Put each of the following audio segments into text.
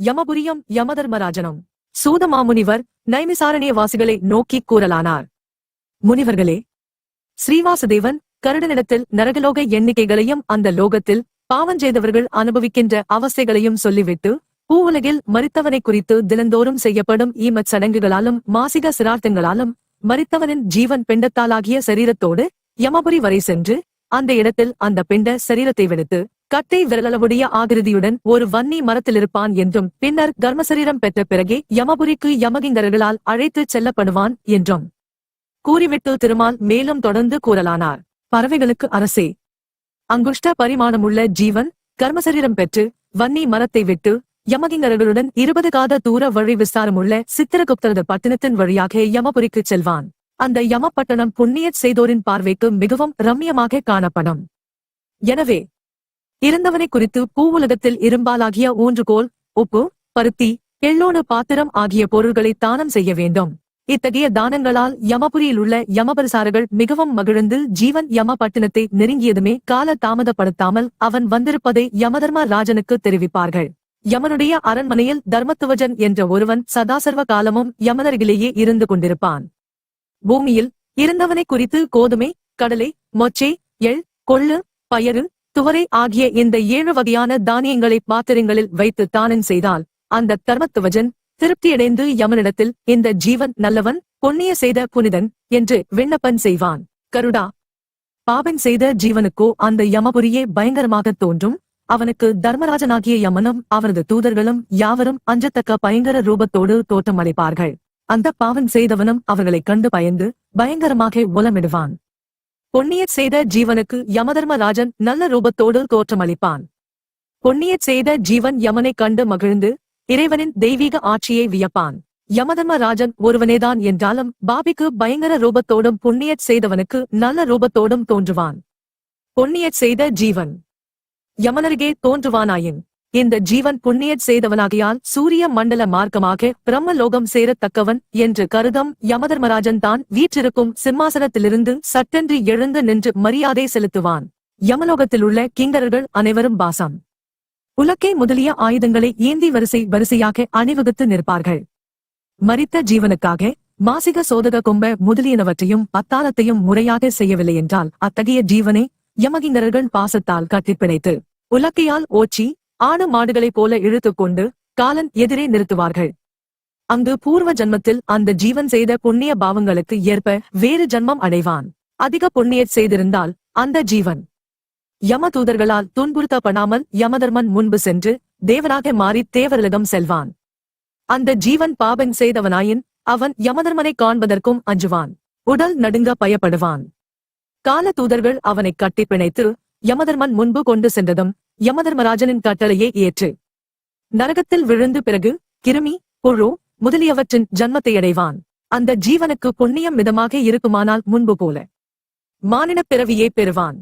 யமபுரியும் யமதர்மராஜனும். சூதமாமுனிவர் நைமிசாரணிய வாசிகளை நோக்கிக் கூறலானார். முனிவர்களே ஸ்ரீவாசுதேவன் கருடனிடத்தில் நரகலோக எண்ணிக்கைகளையும் அந்த லோகத்தில் பாவஞ்செய்தவர்கள் அனுபவிக்கின்ற அவஸ்தைகளையும் சொல்லிவிட்டு பூவுலகில் மறித்தவனை குறித்து தினந்தோறும் செய்யப்படும் ஈமச் சடங்குகளாலும் மாசிக சிரார்த்தங்களாலும் மறித்தவனின் ஜீவன் பிண்டத்தாலாகிய சரீரத்தோடு யமபுரி வரை சென்று அந்த இடத்தில் அந்த பிண்ட சரீரத்தை வெடித்து கட்டை விரலளவுடைய ஆகிருதியுடன் ஒரு வன்னி மரத்திலிருப்பான் என்றும் பின்னர் கர்மசரீரம் பெற்ற பிறகே யமபுரிக்கு யமகிங்கர்களால் அழைத்துச் செல்லப்படுவான் என்றும் கூறிவிட்டு திருமால் மேலும் தொடர்ந்து கூறலானார். பறவைகளுக்கு அரசே அங்குஷ்ட பரிமாணமுள்ள ஜீவன் கர்மசரீரம் பெற்று வன்னி மரத்தை விட்டு யமகிங்கர்களுடன் இருபது காத தூர வழி விசாரமுள்ள சித்திரகுப்தரது பட்டணத்தின் வழியாக யமபுரிக்குச் செல்வான். அந்த யமப்பட்டணம் புண்ணியச் செய்தோரின் பார்வைக்கு மிகவும் ரம்யமாக காணப்படும். எனவே இறந்தவனை குறித்து பூவுலகத்தில் இரும்பாலாகிய ஊன்றுகோல் உப்பு பருத்தி எள்ளோன பாத்திரம் ஆகிய பொருள்களை தானம் செய்ய வேண்டும். இத்தகைய தானங்களால் யமபுரியில் உள்ள யமபரிசாரர்கள் மிகவும் மகிழ்ந்து ஜீவன் யம பட்டினத்தை நெருங்கியதுமே கால தாமதப்படுத்தாமல் அவன் வந்திருப்பதை யமதர்ம ராஜனுக்கு தெரிவிப்பார்கள். யமனுடைய அரண்மனையில் தர்மத்துவஜன் என்ற ஒருவன் சதாசர்வ காலமும் யமனருகிலேயே இருந்து கொண்டிருப்பான். பூமியில் இருந்தவனை குறித்து கோதுமை கடலை மொச்சை எள் கொள்ளு பயறு துவரை ஆகிய இந்த ஏழு வகையான தானியங்களை பாத்திரங்களில் வைத்து தானம் செய்தால் அந்த தர்மத்துவஜன் திருப்தியடைந்து யமனிடத்தில் இந்த ஜீவன் நல்லவன் பொன்னிய செய்த புனிதன் என்று விண்ணப்பன் செய்வான். கருடா! பாவன் செய்த ஜீவனுக்கோ அந்த யமபுரியே பயங்கரமாகத் தோன்றும். அவனுக்கு தர்மராஜனாகிய யமனும் அவனது தூதர்களும் யாவரும் அஞ்சத்தக்க பயங்கர ரூபத்தோடு தோற்றமளிப்பார்கள். அந்த பாவன் செய்தவனும் அவர்களைக் கண்டு பயந்து பயங்கரமாக உலமிடுவான். பொன்னியச் செய்த ஜீவனுக்கு யமதர்மராஜன் நல்ல ரூபத்தோடு தோற்றமளிப்பான். பொன்னியச் செய்த ஜீவன் யமனைக் கண்டு மகிழ்ந்து இறைவனின் தெய்வீக ஆட்சியை வியப்பான். யமதர்மராஜன் ஒருவனேதான் என்றாலும் பாபிக்கு பயங்கர ரூபத்தோடும் புண்ணியச் செய்தவனுக்கு நல்ல ரூபத்தோடும் தோன்றுவான். பொன்னியச் செய்த ஜீவன். யமனருகே தோன்றுவானாயின். இந்த ஜீவன் புண்ணியச் செய்தவனாகியால் சூரிய மண்டல மார்க்கமாக பிரம்மலோகம் சேரத்தக்கவன் என்று கருதம் யமதர்மராஜன் தான் வீற்றிருக்கும் சிம்மாசனத்திலிருந்து சட்டென்று எழுந்து நின்று மரியாதை செலுத்துவான். யமலோகத்தில் உள்ள கிங்கரர்கள் அனைவரும் பாசம். உலக்கே முதலிய ஆயுதங்களை ஏந்தி வரிசை வரிசையாக அணிவகுத்து நிற்பார்கள். மரித்த ஜீவனுக்காக மாசிக சோதக கும்ப முதலியனவற்றையும் பத்தாளத்தையும் முறையாக செய்யவில்லை என்றால் அத்தகைய ஜீவனை யமகிங்கரர்கள் பாசத்தால் கட்டிப்பிணைத்து உலக்கையால் ஓச்சி ஆடு மாடுகளைப் போல இழுத்துக் கொண்டு காலன் எதிரே நிறுத்துவார்கள். அங்கு பூர்வ ஜன்மத்தில் அந்த ஜீவன் செய்த புண்ணிய பாவங்களுக்கு ஏற்ப வேறு ஜன்மம் அடைவான். அதிக புண்ணியச் செய்திருந்தால் அந்த ஜீவன். யம தூதர்களால் துன்புறுத்தப்படாமல் யமதர்மன் முன்பு சென்று தேவனாக மாறி தேவரலகம் செல்வான். அந்த ஜீவன் பாபம் செய்தவனாயின் அவன் யமதர்மனை காண்பதற்கும் அஞ்சுவான். உடல் நடுங்க பயப்படுவான். கால தூதர்கள் அவனைக் கட்டி பிணைத்து யமதர்மன் முன்பு கொண்டு சென்றதும் யமதர்மராஜனின் கட்டளையை ஏற்று. நரகத்தில் விழுந்து பிறகு கிருமி புழு முதலியவற்றின் ஜன்மத்தை அடைவான். அந்த ஜீவனுக்கு புண்ணியம் மிதமாக இருக்குமானால் முன்பு போல. மானிடப் பிறவியே பெறுவான்.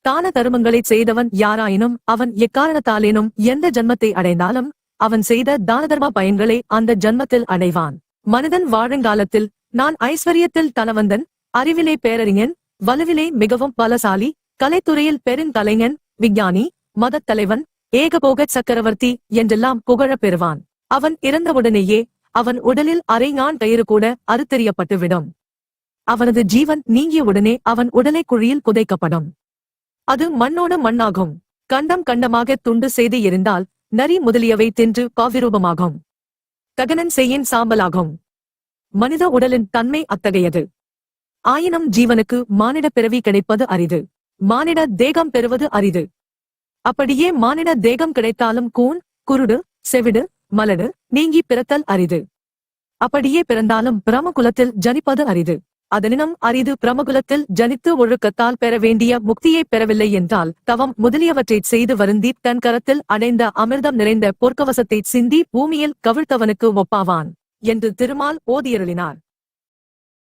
தான தருமங்களைச் செய்தவன் யாராயினும் அவன் எக்காரணத்தாலேனும் எந்த ஜன்மத்தை அடைந்தாலும் அவன் செய்த தானதர்ம பயன்களை அந்த ஜன்மத்தில் அடைவான். மனிதன் வாழுங்காலத்தில் நான் ஐஸ்வர்யத்தில் தனவந்தன் அறிவிலே பேரறிஞன் வலுவிலே மிகவும் பலசாலி கலைத்துறையில் பெருங்கலைஞன் விஞ்ஞானி மதத் தலைவன் ஏகபோக சக்கரவர்த்தி என்றெல்லாம் புகழப் பெறுவான். அவன் இறந்தவுடனேயே அவன் உடலில் அரைஞான் கயிறு கூட அறுத்தெறியப்பட்டுவிடும் அவனது ஜீவன் நீங்கிய உடனே அவன் உடலை குழியில் புதைக்கப்படும். அது மண்ணோடு மண்ணாகும். கண்டம் கண்டமாக துண்டு செய்து எரிந்தால் நரி முதலியவை தின்று பாவிரூபமாகும் ககனன் செய்யின் சாம்பலாகும். மனித உடலின் தன்மை அத்தகையது. ஆயினும் ஜீவனுக்கு மானிட பிறவி கிடைப்பது அரிது. மானிட தேகம் பெறுவது அரிது. அப்படியே மானிட தேகம் கிடைத்தாலும் கூன் குருடு செவிடு மலடு நீங்கி பிறத்தல் அரிது. அப்படியே பிறந்தாலும் பிரமகுலத்தில் ஜனிப்பது அரிது. அதனினும் அரிது பிரமகுலத்தில் ஜனித்து ஒழுக்கத்தால் பெற வேண்டிய முக்தியை பெறவில்லை என்றால் தவம் முதலியவற்றைச் செய்து வருந்தி தன் கரத்தில் அடைந்த அமிர்தம் நிறைந்த பொற்கவசத்தை சிந்தி பூமியில் கவிழ்த்தவனுக்கு ஒப்பாவான் என்று திருமால் ஓதியருளினார்.